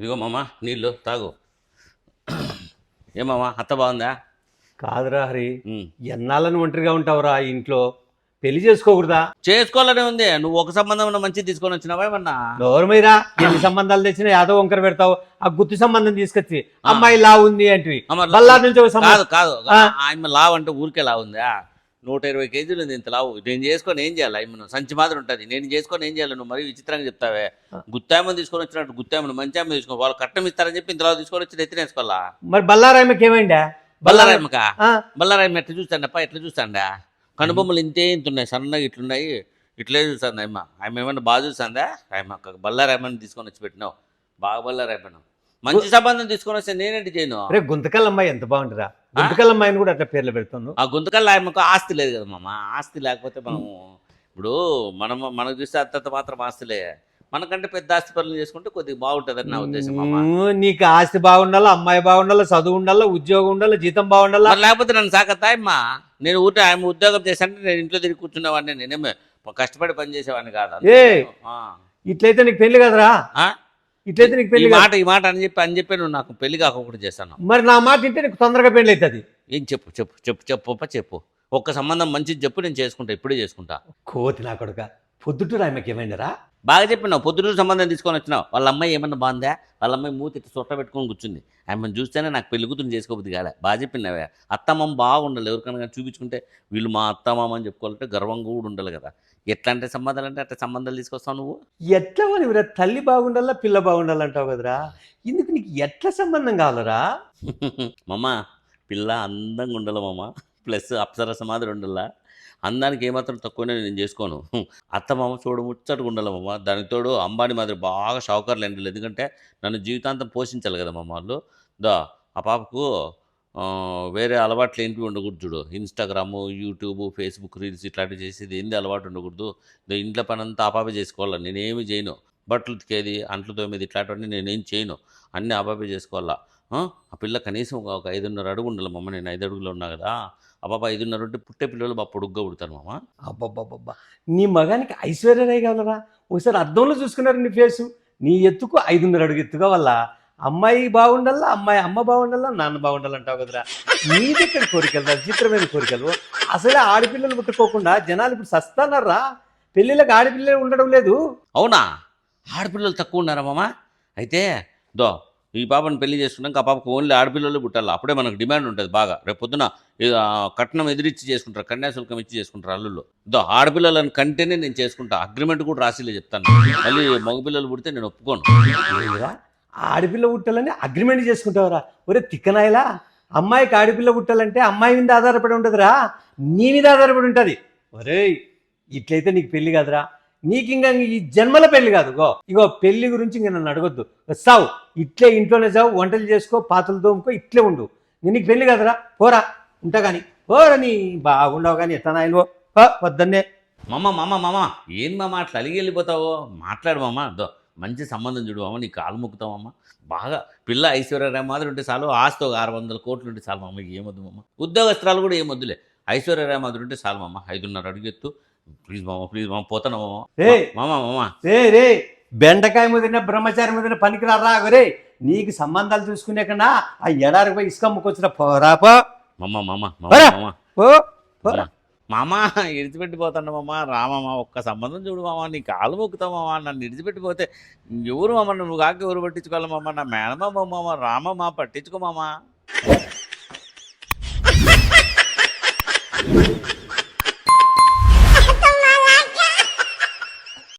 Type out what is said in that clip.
ఇదిగో మామ నీళ్ళు తాగు. ఏమామా అత్త బాగుందా? కాదురా హరి. ఎన్నాళ్ళని ఒంటరిగా ఉంటావురా ఇంట్లో? పెళ్ళి చేసుకోకూడదా? చేసుకోవాలనే ఉంది. నువ్వు ఒక సంబంధం ఉన్న మంచిది తీసుకొని వచ్చినావా ఏమన్నా? గౌరవమైరా ఎన్ని సంబంధాలు తెచ్చినా యాదో వంకర పెడతావు ఆ గుత్తి సంబంధం తీసుకొచ్చి అమ్మాయి లా ఉంది అంటే కాదు కాదు ఆ. ఆయన లావు అంటే ఊరికే లావు ఉందా నూట ఇరవై కేజీలు ఉంది ఇంత లావు. నేను చేసుకొని ఏం చేయాలి? ఆయన సంచి మాత్రం ఉంటుంది. నేను చేసుకొని ఏం చేయాలి? నువ్వు మరీ విచిత్రంగా చెప్తావే. గుత్తాయమని తీసుకొని వచ్చినట్టు గుత్తాయమని మంచి ఆమె తీసుకో వాళ్ళు కట్టం ఇస్తారని చెప్పి ఇంతలో తీసుకొని వచ్చి ఎత్తినేసుకోవాలా మరి బల్లారాయమ్మకి ఏమైందా? బల్లారాయమ్మక? ఆ, బల్లారాయమ్మ ఎట్లా చూస్తాండప్ప ఎట్లా చూస్తాండా కనుబొమ్మలు ఇంతే ఇంత ఉన్నాయి. సన్నగా ఇట్లున్నాయి. ఇట్లే చూస్తాంది అమ్మ? ఆమె ఏమన్నా బాగా చూస్తాందా? ఆయమ్మ బల్లారాయమ్మని తీసుకొని వచ్చి పెట్టినావు. బాగా బల్లారాయమ్మను. మంచి సంబంధం తీసుకొని వస్తే నేనేంటి చేయను? రే గుంతకల్ అమ్మాయి ఎంత బాగుంటుందిరా గుంతకల్ అమ్మాయిని కూడా అట్లా పేర్లు పెడుతున్నావు? ఆ గుంతకల్లా ఆయమ్మకు ఆస్తి లేదు కదా మామ. ఆస్తి లేకపోతే మనము ఇప్పుడు మనం మనకు చూస్తే అంతంత మాత్రం ఆస్తులే మనకంటే పెద్ద ఆస్తి పనులు చేసుకుంటే కొద్దిగా బాగుంటుందని నా ఉద్దేశం మామ. నీకు ఆస్తి బాగుండాలా అమ్మాయి బాగుండాలా చదువు ఉండాలా ఉద్యోగం ఉండాలా జీతం బాగుండాలా? మరి లేకపోతే నన్ను సాకత్తా అమ్మా నేను ఊటే ఆయన ఉద్యోగం చేశానంటే నేను ఇంట్లో తిరిగి కూర్చునేవాడిని. నేనేమే కష్టపడి పని చేసేవాడిని కాదు ఏ. ఇట్లయితే నీకు పెళ్ళి కదరా? ఆ? ఇట్లయితే నీకు పెళ్ళి. మాట ఈ మాట అని చెప్పి అని చెప్పి నువ్వు నాకు పెళ్ళి కాకుండా చేశాను. మరి నా మాట వింటే నీకు తొందరగా పెళ్ళి అవుతుంది. ఏం చెప్పు చెప్పు చెప్పు చెప్పు అప్ప చెప్పు. ఒక్క సంబంధం మంచిది చెప్పు నేను చేసుకుంటా ఇప్పుడే చేసుకుంటా. కోతి నా కొడుక పొద్దుటూరు ఆమెకి ఏమైందరా? బాగా చెప్పినావు పొద్దున సంబంధం తీసుకొని వచ్చినావు. వాళ్ళ అమ్మాయి ఏమన్నా బాగుందా? వాళ్ళ అమ్మాయి మూతి సొట్ట పెట్టుకొని కూర్చుంది. ఆమెను చూస్తేనే నాకు పెళ్ళి కూతురు చేసుకోబుద్ది కాలే. బాగా చెప్పినావే. అత్తమామ బాగుండాలి ఎవరికైనా కానీ చూపించుకుంటే వీళ్ళు మా అత్తమామ అని చెప్పుకోవాలంటే గర్వంగా కూడా ఉండాలి కదా. ఎట్లా అంటే సంబంధాలు అంటే అట్లా సంబంధాలు తీసుకొస్తావు నువ్వు? ఎట్లా మరి తల్లి బాగుండాలా పిల్ల బాగుండాలంటావు కదరా? ఇందుకు నీకు ఎట్లా సంబంధం కావాలరా? మమ్మ పిల్ల అందంగా ఉండాలి మామ? ప్లస్ అప్సరస మాదిరి ఉండాలా? అందానికి ఏమాత్రం తక్కువనే నేను చేసుకోను. అత్త మామ చూడు ముచ్చటగా ఉండాలి మామ? దానికి తోడు అంబానీ మాదిరి బాగా షావుకారులు ఎండాలి ఎందుకంటే నన్ను జీవితాంతం పోషించాలి కదా మామ వాళ్ళు. దా ఆ పాపకు వేరే అలవాట్లు ఏంటి ఉండకూడదు చూడు. ఇన్స్టాగ్రాము యూట్యూబ్ ఫేస్బుక్ రీల్స్ ఇట్లాంటివి చేసేది ఏంది అలవాటు ఉండకూడదు. ఇంట్లో పని అంతా ఆ చేసుకోవాలి? నేనేమి చేయను. బట్టలు ఉతికేది అంట్లు తోమేది ఇట్లాంటివన్నీ నేనేం చేయను. అన్నీ ఆపాపే చేసుకోవాలా? ఆ? పిల్ల కనీసం ఒక ఐదున్నర అడుగు ఉండాలి మమ్మ నేను ఐదు అడుగులో ఉన్నా కదా. అబ్బాబా ఐదున్నర ఉంటే పుట్టే పిల్లలు బాగా పొడుగ్గా పుడతారు మామ. అబ్బబ్బబ్బబ్బా. నీ మగానికి ఐశ్వర్యరాయ్ కావాలరా? ఒకసారి అద్దంలో చూసుకున్నారు నీ ఫేసు నీ ఎత్తుకు ఐదున్నర అడుగు ఎత్తుగా వల్ల అమ్మాయి బాగుండాలా అమ్మాయి అమ్మ బాగుండాలా నాన్న బాగుండాలంటావు కదరా. నీది ఇక్కడ కోరికలు విచిత్రమైన కోరికలు. అసలే ఆడపిల్లలు పుట్టుకోకుండా జనాలు ఇప్పుడు సస్తానరా పెళ్ళిళ్ళకి ఆడపిల్లలు ఉండడం లేదు. అవునా? ఆడపిల్లలు తక్కువ ఉన్నారా మామ? అయితే దో ఈ పాపను పెళ్ళి చేసుకున్నాక ఆ పాపకు ఓన్లీ ఆడపిల్లలు పుట్టాలి? అప్పుడే మనకు డిమాండ్ ఉంటుంది బాగా. రేపు పొద్దున కట్నం ఎదిరిచ్చి చేసుకుంటారు కన్యాశుల్కం ఇచ్చి చేసుకుంటారు అల్లుళ్ళు. దో ఆడపిల్లలను కంటేనే నేను చేసుకుంటా. అగ్రిమెంట్ కూడా రాసిలే చెప్తాను. మళ్ళీ మగపిల్లలు పుడితే నేను ఒప్పుకోను? ఆడపిల్ల పుట్టాలని అగ్రిమెంట్ చేసుకుంటావురా. ఒరే తిక్కనాయలా అమ్మాయికి ఆడపిల్ల పుట్టాలంటే అమ్మాయి మీద ఆధారపడి ఉంటుందిరా నీ మీద ఆధారపడి ఉంటుంది. ఒరేయ్ ఇట్లయితే నీకు పెళ్ళి కాదురా. నీకు ఇంకా ఈ జన్మల పెళ్ళి కాదు గో. ఇగో పెళ్ళి గురించి ఇంక నన్ను అడగొద్దు. సావు ఇట్లే ఇంట్లోనే చావు వంటలు చేసుకో పాత్రలు తోముకో ఇట్లే ఉండు. నేను నీకు పెళ్ళి కాదురా పోరా ఉంటా కానీ పోరా నీ బాగుండవు కానీ ఎట్లా నాయనవో వద్దన్నే మామ మామ మామ ఏం మా అట్లా అలిగి వెళ్ళిపోతావు? మాట్లాడు మమ్మ దో. మంచి సంబంధం చూడు మామ నీ కాలు మొక్కుతావమ్మ బాగా పిల్ల ఐశ్వర్యరాయ్ మాదిరి ఉంటే చాలు ఆస్తి ఒక ఆరు వందల కోట్లు ఉంటే చాలు మామ ఏమొద్దు మామ ఉద్యోగస్తురాలు కూడా ఏమొద్దులే. ఐశ్వర్యరాయ్ మాదిరి ఉంటే చాలు మామ ఐదున్నర అడుగెత్తు ప్లీజ్ మామ ప్లీజ్ మామ పోతాను మామ. రే బెండకాయ ముదిరిన బ్రహ్మచారి ముదిరిన పనికిరారా? రే నీకు సంబంధాలు చూసుకునే కన్నా ఆ ఎడారికి పోయి ఇసుక అమ్ముకొచ్చిన పోరా పో. మామ మామ మామ పోరా. మామ పో పోరా. మామ ఇడిచిపెట్టిపోతాను మామ రామమ్మ ఒక్క సంబంధం చూడు మామ నీ కాలు మొక్కుతావు మామ నన్ను ఇడిచిపెట్టిపోతే ఎవరు మామ నువ్వు కాక ఎవరు పట్టించుకోవాలి మామ నా మేనమామ మామ రామమ్మ పట్టించుకోమామా